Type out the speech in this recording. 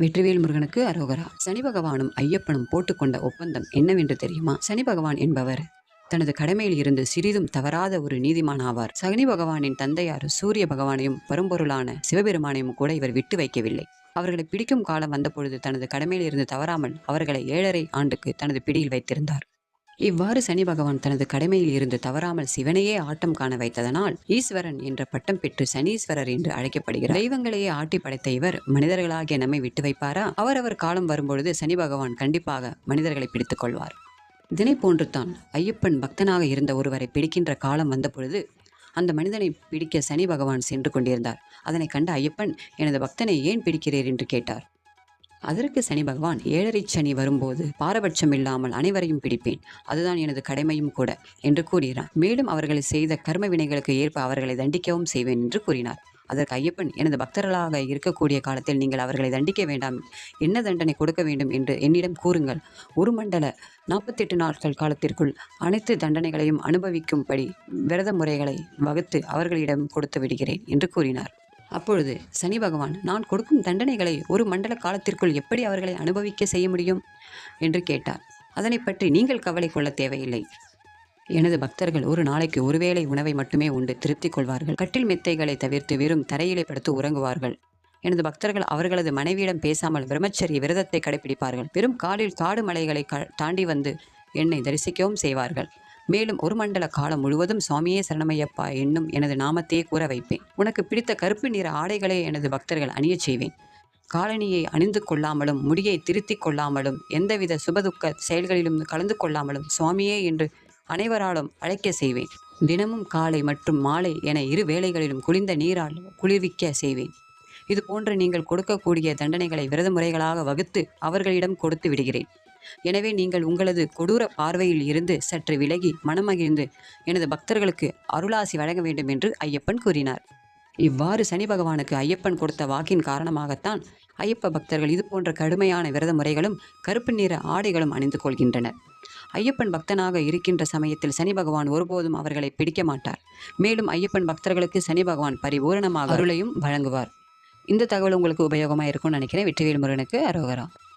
வெற்றிவேல் முருகனுக்கு அரோகரா. சனி பகவானும் ஐயப்பனும் போட்டுக்கொண்ட ஒப்பந்தம் என்னவென்று தெரியுமா? சனி பகவான் என்பவர் தனது கடமையில் இருந்து சிறிதும் தவறாத ஒரு நீதிமான் ஆவார். சனி பகவானின் தந்தையார் சூரிய பகவானையும் பரம்பொருளான சிவபெருமானையும் கூட இவர் விட்டு வைக்கவில்லை. அவர்களை பிடிக்கும் காலம் வந்தபொழுது தனது கடமையில் இருந்து தவறாமல் அவர்களை ஏழரை ஆண்டுக்கு தனது பிடியில் வைத்திருந்தார். இவ்வாறு சனி பகவான் தனது கடமையில் இருந்து தவறாமல் சிவனையே ஆட்டம் காண வைத்ததனால் ஈஸ்வரன் என்ற பட்டம் பெற்று சனீஸ்வரர் என்று அழைக்கப்படுகிறார். தெய்வங்களையே ஆட்டி படைத்த இவர் மனிதர்களாகிய நம்மை விட்டு வைப்பாரா? அவரவர் காலம் வரும்பொழுது சனி பகவான் கண்டிப்பாக மனிதர்களை பிடித்துக் கொள்வார். இதனை போன்றுதான் ஐயப்பன் பக்தனாக இருந்த ஒருவரை பிடிக்கின்ற காலம் வந்தபொழுது அந்த மனிதனை பிடிக்க சனி பகவான் சென்று கொண்டிருந்தார். அதனை கண்ட ஐயப்பன் எனது பக்தனை ஏன் பிடிக்கிறீர்? என்று கேட்டார். அதற்கு சனி பகவான் ஏழரை சனி வரும்போது பாரபட்சம் இல்லாமல் அனைவரையும் பிடிப்பேன். அதுதான் எனது கடமையும் கூட என்று கூறினார். மேலும் அவர்களை செய்த கர்ம வினைகளுக்கு ஏற்ப அவர்களை தண்டிக்கவும் செய்வேன் என்று கூறினார். அதற்கு ஐயப்பன் எனது பக்தர்களாக இருக்கக்கூடிய காலத்தில் நீங்கள் அவர்களை தண்டிக்க வேண்டாம். என்ன தண்டனை கொடுக்க வேண்டும்? என்று என்னிடம் கூறுங்கள். ஒரு மண்டல நாற்பத்தெட்டு நாட்கள் காலத்திற்குள் அனைத்து தண்டனைகளையும் அனுபவிக்கும்படி விரத முறைகளை வகுத்து அவர்களிடம் கொடுத்து விடுகிறேன் என்று கூறினார். அப்பொழுது சனி பகவான் நான் கொடுக்கும் தண்டனைகளை ஒரு மண்டல காலத்திற்குள் எப்படி அவர்களை அனுபவிக்க செய்ய முடியும்? என்று கேட்டார். அதனை பற்றி நீங்கள் கவலை கொள்ள தேவையில்லை. எனது பக்தர்கள் ஒரு நாளைக்கு ஒருவேளை உணவை மட்டுமே உண்டு திருப்தி கொள்வார்கள். கட்டில் மெத்தைகளை தவிர்த்து வெறும் தரையிலே படுத்து உறங்குவார்கள். எனது பக்தர்கள் அவர்களது மனைவியிடம் பேசாமல் பிரம்மச்சரிய விரதத்தை கடைபிடிப்பார்கள். வெறும் காலில் காடு மலைகளை தாண்டி வந்து என்னை தரிசிக்கவும் செய்வார்கள். மேலும் ஒரு மண்டல காலம் முழுவதும் சுவாமியே சரணமையப்பா என்னும் எனது நாமத்தையே கூற வைப்பேன். உனக்கு பிடித்த கருப்பு நிற ஆடைகளை எனது பக்தர்கள் அணியச் செய்வேன். காலணியை அணிந்து கொள்ளாமலும் முடியை திருத்திக் கொள்ளாமலும் எந்தவித சுபதுக்க செயல்களிலும் கலந்து கொள்ளாமலும் சுவாமியே என்று அனைவராலும் அழைக்க செய்வேன். தினமும் காலை மற்றும் மாலை என இரு வேளைகளிலும் குளிர்ந்த நீரால் குளிர்விக்க செய்வேன். இது போன்று நீங்கள் கொடுக்கக்கூடிய தண்டனைகளை விரத முறைகளாக வகுத்து அவர்களிடம் கொடுத்து விடுகிறேன். எனவே நீங்கள் உங்களது கொடூர பார்வையில் இருந்து சற்று விலகி மனமகிழ்ந்து எனது பக்தர்களுக்கு அருளாசி வழங்க வேண்டும் என்று ஐயப்பன் கூறினார். இவ்வாறு சனி பகவானுக்கு ஐயப்பன் கொடுத்த வாக்கின் காரணமாகத்தான் ஐயப்ப பக்தர்கள் இது போன்ற கடுமையான விரத முறைகளும் கருப்பு நிற ஆடைகளும் அணிந்து கொள்கின்றனர். ஐயப்பன் பக்தனாக இருக்கின்ற சமயத்தில் சனி பகவான் ஒருபோதும் அவர்களை பிடிக்க மாட்டார். மேலும் ஐயப்பன் பக்தர்களுக்கு சனி பகவான் பரிபூரணமாக அருளையும் வழங்குவார். இந்த தகவல் உங்களுக்கு உபயோகமாக இருக்கும்னு நினைக்கிறேன். வெற்றிவேல் முருகனுக்கு அரோகரா.